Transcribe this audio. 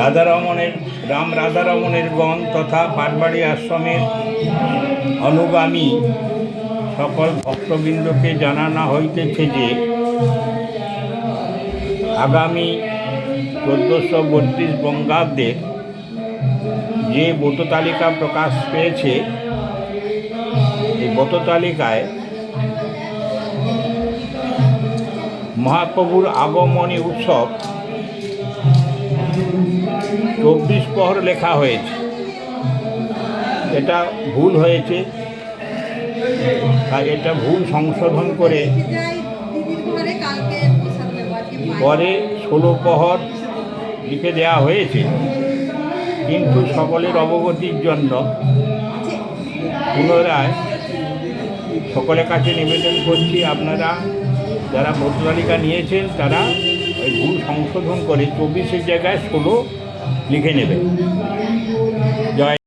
রাধারমণের, রাম রাধারমণের গণ তথা পাটবাড়ি আশ্রমের অনুগামী সকল ভক্তবৃন্দকে জানানো হইতেছে যে, আগামী চোদ্দোশো বত্রিশ বঙ্গাব্দের যে ভোট তালিকা প্রকাশ পেয়েছে, এই ভোট তালিকায় মহাপ্রভুর আগমনী উৎসব চব্বিশ প্রহর লেখা হয়েছে এটা ভুল হয়েছে আর এটা ভুল সংশোধন করে। পরে ষোলো প্রহর লিখে দেওয়া হয়েছে কিন্তু সকলের অবগতির জন্য পুনরায় সকলের কাছে নিবেদন করছি, আপনারা যারা ভোটতালিকা নিয়েছেন তারা ওই ভুল সংশোধন করে চব্বিশের জায়গায় ষোলো লিখে নেবে। জয়।